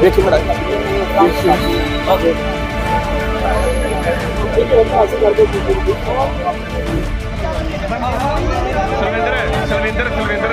ਦੇਖੀ ਬੜਾ ਸੁਲਵਿੰਦਰ ਸੁਲਵਿੰਦਰ ਸੁਲਵਿੰਦਰ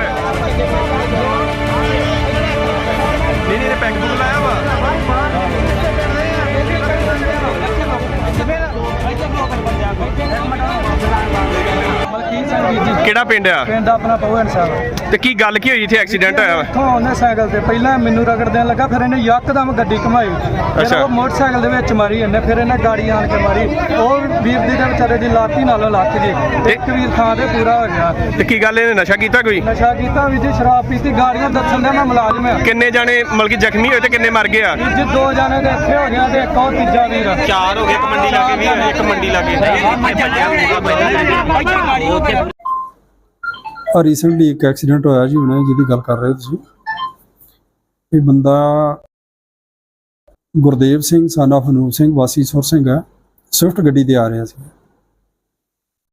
ਕਿਹੜਾ ਪਿੰਡ ਆ? ਪਿੰਡ ਆਪਣਾ ਪਵਨ ਸਾਹਿਬ ਤੇ ਕੀ ਗੱਲ ਕੀ ਹੋਈ? ਇੱਥੇ ਐਕਸੀਡੈਂਟ ਹੋਇਆ? ਵਾ ਇੱਥੋਂ ਆਉਂਦੇ ਸਾਈਕਲ ਤੇ ਪਹਿਲਾਂ ਮੈਨੂੰ ਰਗੜ ਦੇਣ ਲੱਗਾ ਫਿਰ ਇਹਨੇ ਯਕਦਮ ਗੱਡੀ ਘਮਾਈ। ਫਿਰ ਅੱਛਾ। ਉਹ ਮੋਟਰਸਾਈਕਲ ਦੇ ਵਿੱਚ ਮਾਰੀ ਇਹਨੇ ਫਿਰ ਇਹਨੇ ਗਾੜੀ ਆਣ ਕੇ ਮਾਰੀ। ਉਹ ਵੀਰ ਦੀ ਤੇ ਵਿਚਾਰੇ ਦੀ ਲਾਤੀ ਨਾਲੋਂ ਲੱਥ ਗਈ। ਇੱਕ ਵੀਰ ਥਾਂ ਤੇ ਪੂਰਾ ਹੋ ਗਿਆ। ਤੇ ਕੀ ਗੱਲ ਇਹਨੇ ਨਸ਼ਾ ਕੀਤਾ ਕੋਈ? ਨਸ਼ਾ ਕੀਤਾ ਵੀ ਜੀ ਸ਼ਰਾਬ ਪੀਤੀ ਗਾੜੀਆਂ ਦੱਸਣ ਦਾ ਮੈਂ ਮੁਲਾਜ਼ਮ ਆ। ਕਿੰਨੇ ਜਾਣੇ ਮਤਲਬ ਕਿ ਜ਼ਖਮੀ ਹੋਏ ਤੇ ਕਿੰਨੇ ਮਰ ਗਏ ਆ? ਵੀਰ ਜੀ ਦੋ ਜਾਣੇ ਦੇ ਇੱਥੇ ਹੋ ਗਿਆ ਤੇ ਇੱਕ ਉਹ ਤੀਜਾ ਵੀਰ ਆ। ਚਾਰ ਹੋ ਗਏ ਇੱਕ ਮੰਡੀ ਲਾਗੇ ਵੀ ਇੱਕ ਮੰਡੀ ਲਾਗੇ। ਆ ਰੀਸੈਂਟਲੀ ਇੱਕ ਐਕਸੀਡੈਂਟ ਹੋਇਆ ਜੀ ਹੁਣੇ ਜਿਹਦੀ ਗੱਲ ਕਰ ਰਹੇ ਹੋ ਤੁਸੀਂ। ਇਹ ਬੰਦਾ ਗੁਰਦੇਵ ਸਿੰਘ ਸਨ of ਅਨੂਪ ਸਿੰਘ, ਵਾਸੀ ਸੁਰ ਸਿੰਘ ਹੈ। ਸਵਿਫਟ ਗੱਡੀ ਤੇ ਆ ਰਿਹਾ ਸੀ।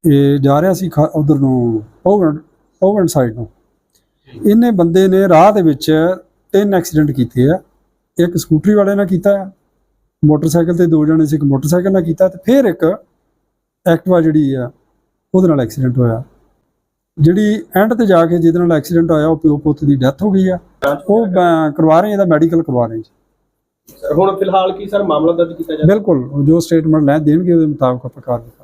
ਇਹ ਜਾ ਰਿਹਾ ਸੀ ਉਧਰ ਨੂੰ ਪੋਵਨ ਪੋਵਨ ਸਾਈਡ ਨੂੰ। ਇਹਨੇ ਬੰਦੇ ਨੇ ਰਾਹ ਦੇ ਵਿੱਚ ਤਿੰਨ ਐਕਸੀਡੈਂਟ ਕੀਤੇ ਆ। ਇੱਕ ਸਕੂਟਰੀ ਵਾਲੇ ਨਾਲ ਕੀਤਾ ਆ। ਮੋਟਰਸਾਈਕਲ ਤੇ ਦੋ ਜਣੇ ਸੀ, ਇੱਕ ਮੋਟਰਸਾਈਕਲ ਨਾਲ ਕੀਤਾ ਤੇ ਫਿਰ ਇੱਕ ਐਕਟਿਵਾ ਜਿਹੜੀ ਆ, ਉਹਦੇ ਨਾਲ ਐਕਸੀਡੈਂਟ ਹੋਇਆ। ਜਿਹੜੀ ਐਂਡ ਤੇ ਜਾ ਕੇ ਜਿਹਦੇ ਨਾਲ ਐਕਸੀਡੈਂਟ ਹੋਇਆ ਉਹ ਪਿਓ ਪੁੱਤ ਦੀ ਡੈਥ ਹੋ ਗਈ ਆ। ਉਹ ਅਹ, ਕਰਵਾ ਰਹੇ ਇਹਦਾ ਮੈਡੀਕਲ ਕਰਵਾ ਰਹੇ ਜੀ। ਹੁਣ ਫਿਲਹਾਲ ਕੀ ਸਰ ਮਾਮਲਾ ਦਰਜ ਕੀਤਾ ਜਾ ਬਿਲਕੁਲ ਜੋ ਸਟੇਟਮੈਂਟ ਲੈ ਦੇਣਗੇ ਉਹਦੇ ਮੁਤਾਬਕ ਆਪਾਂ ਕਾਰਵਾਈ ਕਰਾਂਗੇ